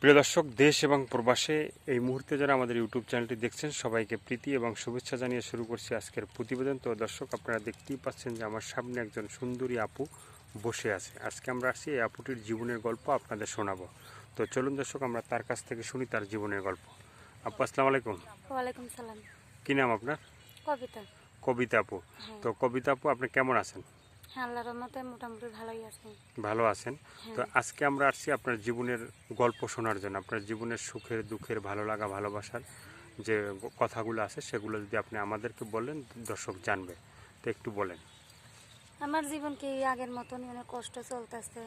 প্রিয় দর্শক দেশ এবং প্রবাসে এই মুহূর্তে যারা আমাদের ইউটিউব চ্যানেলটি দেখছেন সবাইকে প্রীতি এবং শুভেচ্ছা জানিয়ে শুরু করছি আজকের প্রতিবেদন। তো দর্শক আপনারা দেখতেই পাচ্ছেন যে আমার সামনে একজন সুন্দরী আপু বসে আছে। আজকে আমরা আসছি এই আপুটির জীবনের গল্প আপনাদের শোনাবো। তো চলুন দর্শক আমরা তার কাছ থেকে শুনি তার জীবনের গল্প। আপু আসসালামু আলাইকুম। ওয়ালাইকুম সালাম। কী নাম আপনার? কবিতা। কবিতা আপু। হ্যাঁ। তো কবিতা আপু আপনি কেমন আছেন? হ্যাঁ আল্লাহর মোটামুটি ভালোই আছে। ভালো আছেন? তো হ্যাঁ আজকে আমরা আসছি আপনার জীবনের গল্প শোনার জন্য আপনার জীবনের সুখের দুঃখের ভালো লাগা ভালোবাসার যে কথাগুলো আছে সেগুলো যদি আপনি আমাদেরকে বলেন দর্শক জানবে। তো একটু বলেন। আমার জীবন কি আগের মতনই অনেক কষ্ট চলতেছে?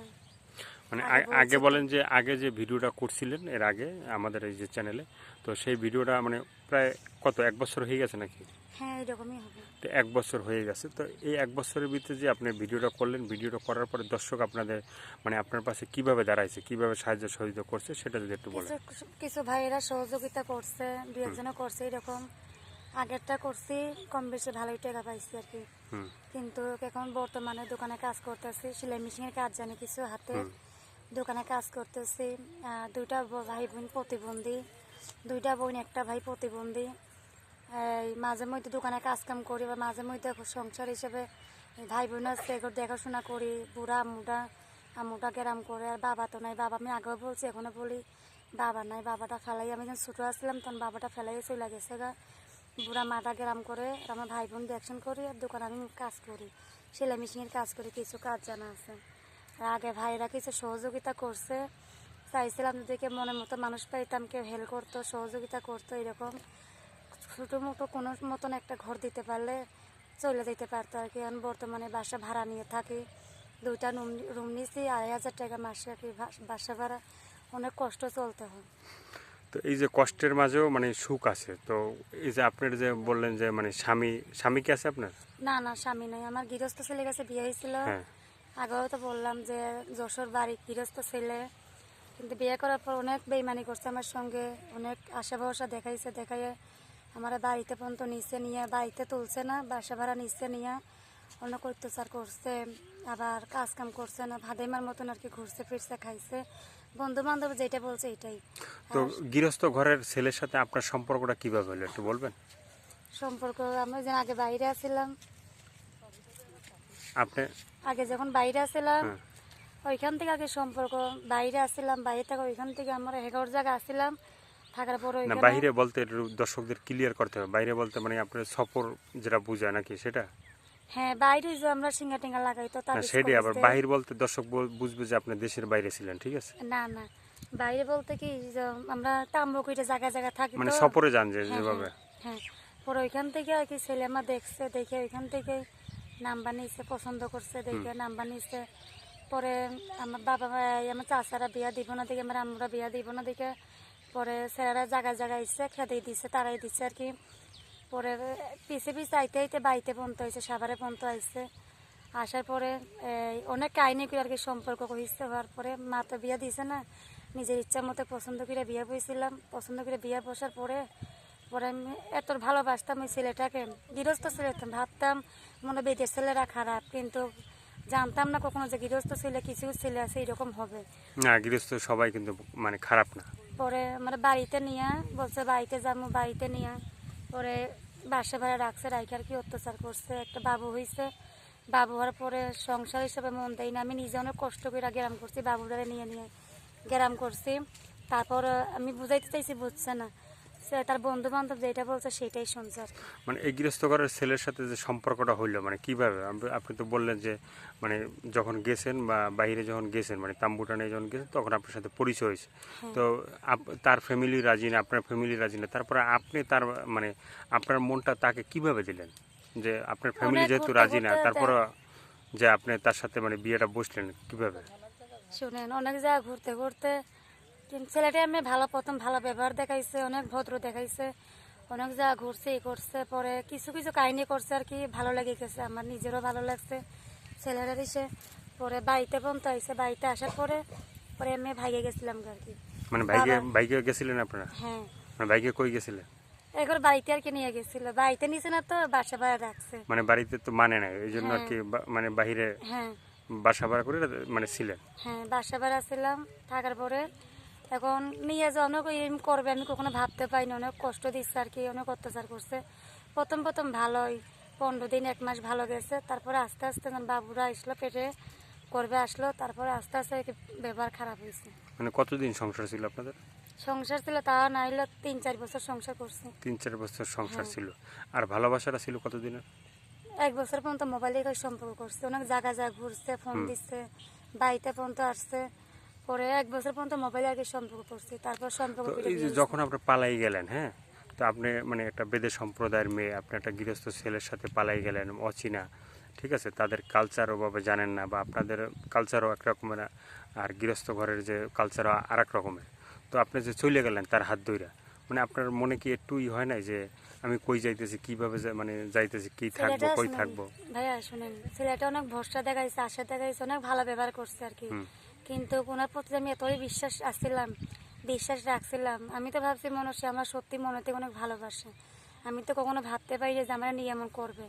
মানে আগে বলেন যে আগে যে ভিডিওটা করছিলেন এর আগে আমাদের এই যে চ্যানেলে তো সেই ভিডিওটা মানে প্রায় কত এক বছর হয়ে গেছে নাকি? হ্যাঁ এরকমই হবে। তো এক বছর হয়ে গেছে। তো এই এক বছরের ভিতরে যে আপনি ভিডিওটা করলেন ভিডিওটা করার পরে দর্শক আপনাদের মানে আপনার পাশে কীভাবে দাঁড়াইছে কীভাবে সাহায্য সহযোগিতা করছে সেটা যদি একটু বলেন। কিছু কিছু ভাইয়েরা সহযোগিতা করছে দু একজনও করছে এরকম। আগেরটা করছি কম বেশি ভালোই টাকা পাইছি আর কি। কিন্তু এখন বর্তমানে দোকানে কাজ করতেছি সেলাই মেশিনের কাজ জানি কিছু হাতে। দোকানে কাজ করতেছি দুইটা ভাই বোন প্রতিবন্ধী দুইটা বোন একটা ভাই প্রতিবন্ধী। মাঝে মধ্যে দোকানে কাজ কাম করি বা মাঝে মধ্যে সংসার হিসেবে ভাই বোন আছে দেখাশোনা করি, বুড়া আমুটা আমুটা গেরাম করে, আর বাবা তো নাই। বাবা, আমি আগেও বলছি, এখনও বলি, বাবা নাই, বাবাটা ফেলাই। আমি যখন ছোটো আসলাম তখন বাবাটা ফেলাই চলে গেছে গা। বুড়া, মাটা গেরাম করে আমার ভাই বোন দেখশন করি, আর দোকানে আমি কাজ করি, সেলাই মেশিনের কাজ করি, কিছু কাজ জানা আছে। আর আগে ভাইরা কিছু সহযোগিতা করছে। চাইছিলাম দেখে মনের মতো মানুষ পাইতাম, কেউ হেল্প করতো, সহযোগিতা করতো, এরকম। ছোটো মোটো কোনো মতন একটা ঘর দিতে পারলে চলে যেতে পারতো আর কি। এখন বর্তমানে বাসা ভাড়া নিয়ে থাকি। দুইটা রুম রুম নিয়েছি আড়াই হাজার টাকা মাসে আর কি বাসা ভাড়া। অনেক কষ্ট চলতে হয়। তো এই যে কষ্টের মাঝেও মানে সুখ আছে। তো এই যে আপনার যে বললেন যে মানে স্বামী স্বামী কি আছে আপনার? না না স্বামী নাই। আমার গৃহস্থ ছেলে কাছে বিয়ে হয়েছিল। হ্যাঁ। আগেও তো বললাম যে যশোর বাড়ি গৃহস্থ ছেলে। কিন্তু বিয়ে করার পর অনেক বেইমানি করছে আমার সঙ্গে। অনেক আশা ভরসা দেখাইছে দেখাইয়ে আমার বাড়িতে পর্যন্ত নিচে নিয়ে বাড়িতে তুলছে না বাসা ভাড়া নিচে নিয়ে অনেক অত্যাচার করছে আবার কাজ কাম করছে না ভাদেমার মতন আর কি ঘুরছে ফিরছে খাইছে বন্ধু বান্ধব যেটা বলছে এটাই তো গৃহস্থ ঘরের ছেলের সাথে আপনার সম্পর্কটা কীভাবে হলো একটু বলবেন সম্পর্ক আমরা যেন আগে বাইরে আছিলাম আপনি আগে যখন বাইরে আছিলাম। ওইখান থেকে আগে সম্পর্ক বাইরে আসছিলাম বাইরে থেকে ওইখান থেকে আমরা এগারো জায়গা আসছিলাম থাকার পর না বাইরে বলতে দর্শকদের ক্লিয়ার করতে হবে। বাইরে বলতে মানে আপনার সফর যেটা বোঝায় নাকি সেটা? হ্যাঁ বাইরে যে আমরা সিঙ্গা টিঙ্গা লাগাই তো তার সেটাই আবার বাহির বলতে দর্শক বুঝবে যে আপনি দেশের বাইরে ছিলেন ঠিক আছে? না না বাইরে বলতে কি আমরা জায়গা জায়গা থাকি মানে সফরে যান যে হ্যাঁ, যেভাবে। হ্যাঁ হ্যাঁ পরে ওইখান থেকে আর কি ছেলে আমার দেখছে দেখে ওইখান থেকে নাম্বার নিচ্ছে পছন্দ করছে দেখে নাম্বার নিচ্ছে পরে আমার বাবা ভাই আমার চাচারা বিয়া দিব না দেখে আমার আমরা বিয়া দিব না দেখে পরে স্যারেরা জায়গায় জায়গায় এসছে খেতে দিচ্ছে তারাই দিচ্ছে আর কি। পরে পিছে পিছে আইতে আইতে বাড়িতে পন্ত হয়েছে, সাভারে পন্ত আইছে আসার পরে অনেক কাহিনী করে আর কি সম্পর্ক হয়েছে হওয়ার পরে মা তো বিয়া দিছে না। নিজের ইচ্ছা মতো পছন্দ করে বিয়ে বসেছিলাম পছন্দ করে বিয়ে বসার পরে পরে আমি এত ভালোবাসতাম ওই ছেলেটাকে। গৃহস্থ ছেলে ভাবতাম, মনে বিদেশ ছেলেরা খারাপ, কিন্তু জানতাম না কখনো যে গৃহস্থ ছেলে, কিছু ছেলে আছে, এরকম হবে। না, গৃহস্থ সবাই কিন্তু মানে খারাপ না। পরে আমার বাড়িতে নিয়ে বলছে, বাড়িতে যাব বাড়িতে নিয়ে। পরে বাসা ভাড়া রাখছে রাইকে আর কি অত্যাচার করছে, একটা বাবু হয়েছে বাবু হওয়ার পরে সংসার হিসেবে মন দেয় না, আমি নিজে অনেক কষ্ট করে গ্রাম করছি বাবুদারে নিয়ে নিয়ে গ্রাম করছি। তারপর আমি বুঝাইতে চাইছি, বুঝছে না। তার বন্ধু বান্ধব যেটা বলছে সেটাই শুনছে আর মানে এই গৃহস্থ ঘরের ছেলের সাথে যে সম্পর্কটা হইল মানে কীভাবে? আপনি তো বললেন যে মানে যখন গেছেন বা বাইরে যখন গেছেন মানে তাম্বুটানে যখন গেছেন তখন আপনার সাথে পরিচয় হয়েছে। হ্যাঁ। তো তার ফ্যামিলি রাজি না আপনার ফ্যামিলি রাজি না তারপরে আপনি তার মানে আপনার মনটা তাকে কীভাবে দিলেন? যে আপনার ফ্যামিলি যেহেতু রাজি না তারপরে যে আপনি তার সাথে মানে বিয়েটা বসলেন কীভাবে? শুনেন অনেক জায়গা ঘুরতে ঘুরতে কিন্তু ছেলেটা আমি ভালো প্রথম ভালো ব্যবহার দেখাইছে অনেক ভদ্র দেখাইছে অনেক জায়গা ঘুরছে ই করছে পরে কিছু কিছু কাহিনী করছে আর কি ভালো লেগে গেছে আমার নিজেরও ভালো লাগছে ছেলেটার এসে পরে বাড়িতে পর্যন্ত আইসে বাড়িতে আসার পরে পরে আমি ভাইগে গেছিলাম আর কি। মানে বাইকে বাবা- বাইকে গেছিলেন আপনারা? হ্যাঁ। মানে বাইকে কই গেছিলেন এখন বাড়িতে আর কি নিয়ে গেছিল বাড়িতে নিছে না তো বাসা ভাড়া রাখছে। মানে বাড়িতে তো মানে নাই এই জন্য আর হ্যাঁ। কি মানে বাহিরে হ্যাঁ। বাসা ভাড়া করে মানে ছিলেন? হ্যাঁ বাসা ভাড়া ছিলাম থাকার পরে এখন নিয়ে যে অনেক এরম করবে আমি কখনো ভাবতে পাইনি অনেক কষ্ট দিচ্ছে আর কি অনেক অত্যাচার করছে। প্রথম প্রথম ভালোই পনেরো দিন এক মাস ভালো গেছে তারপরে আস্তে আস্তে বাবুরা আসলো পেটে করবে আসলো তারপরে আস্তে আস্তে ব্যবহার খারাপ হয়েছে। মানে কতদিন সংসার ছিল আপনাদের? সংসার ছিল তা না হলে তিন চার বছর সংসার করছে। তিন চার বছর সংসার হ্যাঁ। ছিল। আর ভালোবাসাটা ছিল কতদিনের? এক বছর পর্যন্ত মোবাইলে সম্পর্ক করছে অনেক জায়গা জায়গা ঘুরছে ফোন দিচ্ছে বাড়িতে পর্যন্ত আসছে পরে এক বছর পর্যন্ত মোবাইল আগে সম্পর্ক করছে তারপর সম্পর্ক এই যে যখন আপনি পালাই গেলেন হ্যাঁ? তো আপনি মানে একটা বেদে সম্প্রদায়ের মেয়ে আপনি একটা গৃহস্থ ছেলের সাথে পালাই গেলেন অচেনা ঠিক আছে? তাদের কালচার ওভাবে জানেন না বা আপনাদের কালচারও এক রকমের আর গৃহস্থ ঘরের যে কালচারও আর এক রকমের। তো আপনি যে চলে গেলেন তার হাত ধইরা মানে আপনার মনে কি একটু ই হয় না যে আমি কই যাইতেছি কীভাবে মানে যাইতেছি কি থাকব কই থাকব? ভাইয়া শুনেন ছেলেটা অনেক ভরসা দেখাইছে আশা দেখাইছে অনেক ভালো ব্যবহার করছে আর কি। কিন্তু ওনার প্রতি আমি এতই বিশ্বাস আসছিলাম বিশ্বাস রাখছিলাম। আমি তো ভাবছি মনে হচ্ছে আমার সত্যি মনে থেকে অনেক ভালোবাসে। আমি তো কখনো ভাবতে পারি যে আমার নিয়ে এমন করবে।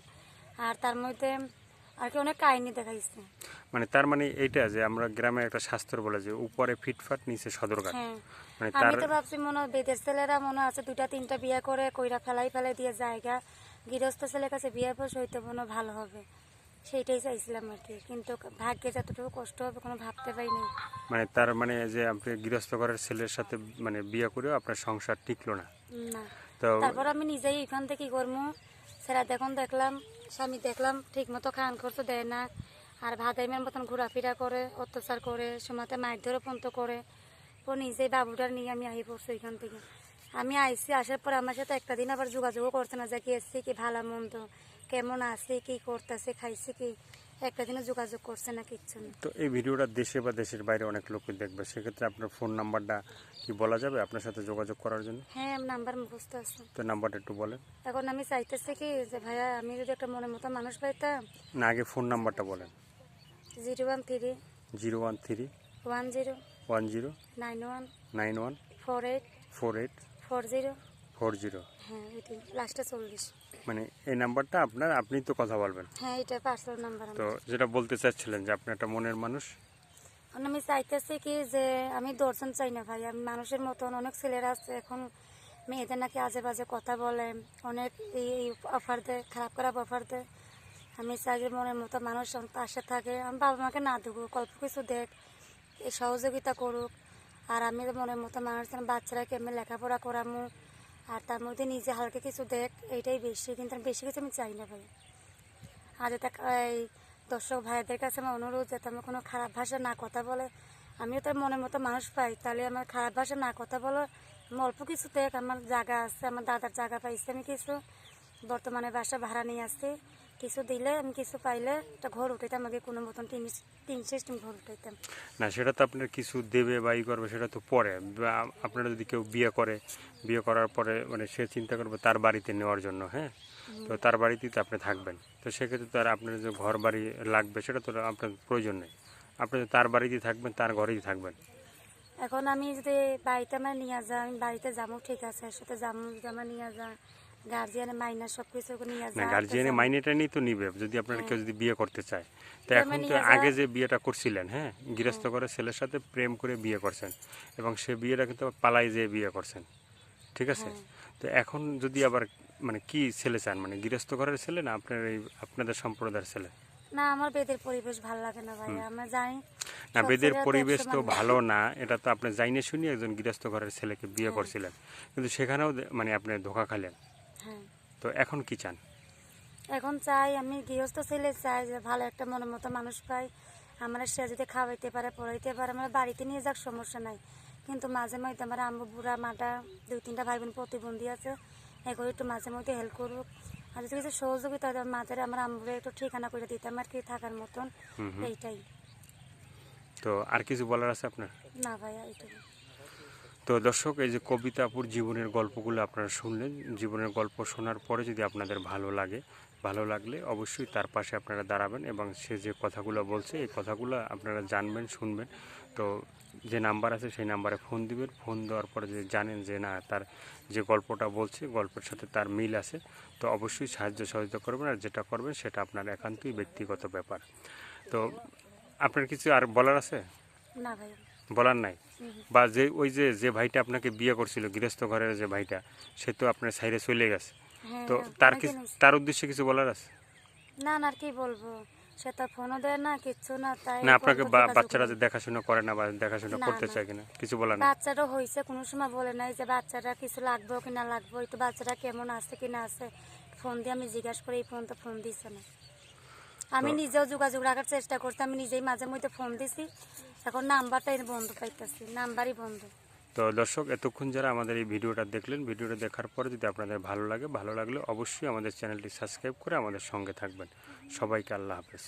আর তার মধ্যে আর কি অনেক কাহিনী দেখাইছে মানে তার মানে এইটা যে আমরা গ্রামে একটা শাস্ত্র বলে যে উপরে ফিটফাট নিচে সদরঘাট। হ্যাঁ। মানে আমি তো ভাবছি মনে হয় বেদের ছেলেরা মনে আছে দুটা তিনটা বিয়ে করে কইরা ফেলাই ফেলাই দিয়ে জায়গা। গৃহস্থ ছেলের কাছে বিয়ে বসে হইতে মনে ভালো হবে। সেইটাই চাইছিলাম আর কি কিন্তু ভাগ্যে যতটুকু কষ্ট হবে কোনো ভাবতে পারিনি। মানে তার মানে যে আপনি গৃহস্থ ঘরের ছেলের সাথে মানে বিয়ে করেও আপনার সংসার টিকলো না। না। তো তারপর আমি নিজেই এখান থেকে করব সেটা দেখুন দেখলাম স্বামী দেখলাম ঠিক মতো খান করতে দেয় না আর ভাদাইমের মতন ঘোরাফেরা করে অত্যাচার করে সময়তে ধরে পন্ত করে ও নিজেই বাবুটার নিয়ে আমি আই পড়ছি এখান থেকে। আমি আইসি আসার পর আমার সাথে একটা দিন আবার যোগাযোগও করছে না যে কি এসছি কি ভালো মন্দ। কেমন আছে কি করতেছে খাইছে কি? একটা দিনও যোগাযোগ করছে না কিচ্ছু না। তো এই ভিডিওটা দেশে বা দেশের বাইরে অনেক লোক দেখবে। সেক্ষেত্রে আপনার ফোন নাম্বারটা কি বলা যাবে আপনার সাথে যোগাযোগ করার জন্য? হ্যাঁ নাম্বার মুখস্থ আছে। তো নাম্বারটা একটু বলেন। এখন আমি চাইতেছি কি যে ভাইয়া আমি যদি একটা মনের মতো মানুষ পাইতাম। না আগে ফোন নাম্বারটা বলেন। Zero one three zero one three one zero one zero nine one nine one four eight four eight four zero four zero. হ্যাঁ এটি লাস্টে চল্লিশ। মানে এই নাম্বারটা আপনার আপনি তো কথা বলবেন। হ্যাঁ এটা পার্সোনাল নাম্বার তো যেটা বলতে চাচ্ছিলেন যে আপনি একটা মনের মানুষ। আমি চাইতেছি কি যে আমি দর্শন চাই না ভাই আমি মানুষের মতন অনেক ছেলেরা আছে এখন মেয়েদের নাকি আজে বাজে কথা বলে অনেক এই অফার দেয় খারাপ খারাপ অফার দেয়। আমি চাই যে মনের মতো মানুষ পাশে থাকে আমি বাবা মাকে না দেবো অল্প কিছু দেখ এই সহযোগিতা করুক। আর আমি মনের মতো মানুষ বাচ্চারা কেমন লেখাপড়া করামু আর তার মধ্যে নিজে হালকা কিছু দেখ, এইটাই বেশি, কিন্তু আমি বেশি কিছু আমি চাই না ভাই। আর যাতে এই দর্শক ভাইদের কাছে আমার অনুরোধ, যাতে আমার কোনো খারাপ ভাষা না কথা বলে। আমিও তার মনের মতো মানুষ পাই, তাহলে আমার খারাপ ভাষা না কথা বলো। আমি অল্প কিছু দেখ, আমার জায়গা আছে, আমার দাদার জায়গা পাইছে আমি কিছু। বর্তমানে বাসা ভাড়া নিয়ে আসছি। কিছু দিলে আমি কিছু পাইলে একটা ঘর উঠাইতাম আগে কোনো মতন টিন টিন সিস্টেম ঘর উঠাইতাম। না সেটা তো আপনার কিছু দেবে বা ই করবে সেটা তো পরে। আপনারা যদি কেউ বিয়ে করে বিয়ে করার পরে মানে সে চিন্তা করবে তার বাড়িতে নেওয়ার জন্য হ্যাঁ? তো তার বাড়িতেই তো আপনি থাকবেন। তো সেক্ষেত্রে তো আর আপনার যে ঘর বাড়ি লাগবে সেটা তো আপনার প্রয়োজন নেই। আপনি তো তার বাড়িতেই থাকবেন তার ঘরেই থাকবেন। এখন আমি যদি বাড়িতে আমার নিয়ে যাই আমি বাড়িতে যাব ঠিক আছে সাথে যাব যদি আমার নিয়ে যা গার্জিয়ানে মাইনা সব কিছু নিয়ে না যা গার্জিয়ানে মাইনেটা নিয়ে তো নিবে যদি আপনার কেউ যদি বিয়ে করতে চায়। তো এখন তো আগে যে বিয়েটা করছিলেন হ্যাঁ গৃহস্থ করে ছেলের সাথে প্রেম করে বিয়ে করছেন এবং সে বিয়েটা কিন্তু পালাই যেয়ে বিয়ে করছেন ঠিক আছে? হ্যাঁ। তো এখন যদি আবার মানে কি ছেলে চান? মানে গৃহস্থ ঘরের ছেলে না আপনার এই আপনাদের সম্প্রদায়ের ছেলে? না আমার বেদের পরিবেশ ভালো লাগে না ভাই আমরা জানি না বেদের পরিবেশ তো ভালো না এটা তো আপনি জাইনে শুনি একজন গৃহস্থ ঘরের ছেলেকে বিয়ে হ্যাঁ। করছিলেন। কিন্তু সেখানেও মানে আপনি ধোকা খালেন হ্যাঁ। তো এখন কি চান? এখন চাই আমি গৃহস্থ ছেলে চাই যে ভালো একটা মনের মতো মানুষ পাই। আমরা সে যদি খাওয়াইতে পারে পড়াইতে পারে আমরা বাড়িতে নিয়ে যাক সমস্যা নাই। কিন্তু মাঝে মধ্যে আমার আম্মু বুড়া মাটা দুই তিনটা ভাই বোন প্রতিবন্ধী আছে। এগুলো একটু মাঝে মধ্যে হেল্প করুক। আর যদি কিছু সহযোগিতা হয় মাঝে আমার আম্মুরে একটু ঠিকানা করে দিতাম আর কি থাকার মতন। এইটাই। তো আর কিছু বলার আছে আপনার? না ভাইয়া এইটুকু তো দর্শক, এই যে কবিতাপুর জীবনের গল্পগুলো আপনারা শুনলেন, জীবনের গল্প শোনার পরে যদি আপনাদের ভালো লাগে, ভালো লাগলে অবশ্যই তার পাশে আপনারা দাঁড়াবেন এবং সে যে কথাগুলো বলছে, এই কথাগুলো আপনারা জানবেন, শুনবেন। তো যে নাম্বার আছে সেই নাম্বারে ফোন দিবেন। ফোন দেওয়ার পরে যদি জানেন যে না, তার যে গল্পটা বলছে, গল্পের সাথে তার মিল আছে, তো অবশ্যই সাহায্য সহযোগিতা করবেন আর যেটা করবেন সেটা আপনার একান্তই ব্যক্তিগত ব্যাপার। তো আপনার কিছু আর বলার আছে? না ভাইয়া বলার নাই। বা যে ওই যে যে ভাইটা আপনাকে বিয়ে করছিল গৃহস্থ ঘরের যে ভাইটা সে তো আপনার সাইডে চলে গেছে। হ্যাঁ তো তার কি তার উদ্দেশ্যে কিছু বলার আছে? না না কি বলব? সে তো ফোনও দেয় না কিচ্ছু না তাই না আপনাকে বাচ্চারা যে দেখাশোনা করে না বা দেখাশোনা করতে। চায় কিনা? কিছু বলার না বাচ্চারও হয়েছে কোনো সময় বলে নাই যে বাচ্চারা কিছু লাগবে কি না লাগবে একটু বাচ্চারা কেমন আছে কি না আছে। ফোন দিয়ে আমি জিজ্ঞাসা করি এই ফোন তো ফোন দিছে না। আমি নিজেও যোগাযোগ রাখার চেষ্টা করছি। আমি নিজেই মাঝে মধ্যে ফোন দিছি। এখন নাম্বারটাই বন্ধ পাইতেছি। নাম্বারই বন্ধ। তো দর্শক এতক্ষণ যারা আমাদের এই ভিডিওটা দেখলেন ভিডিওটা দেখার পরে যদি আপনাদের ভালো লাগে ভালো লাগলে অবশ্যই আমাদের চ্যানেলটি সাবস্ক্রাইব করে আমাদের সঙ্গে থাকবেন। সবাইকে আল্লাহ হাফেজ।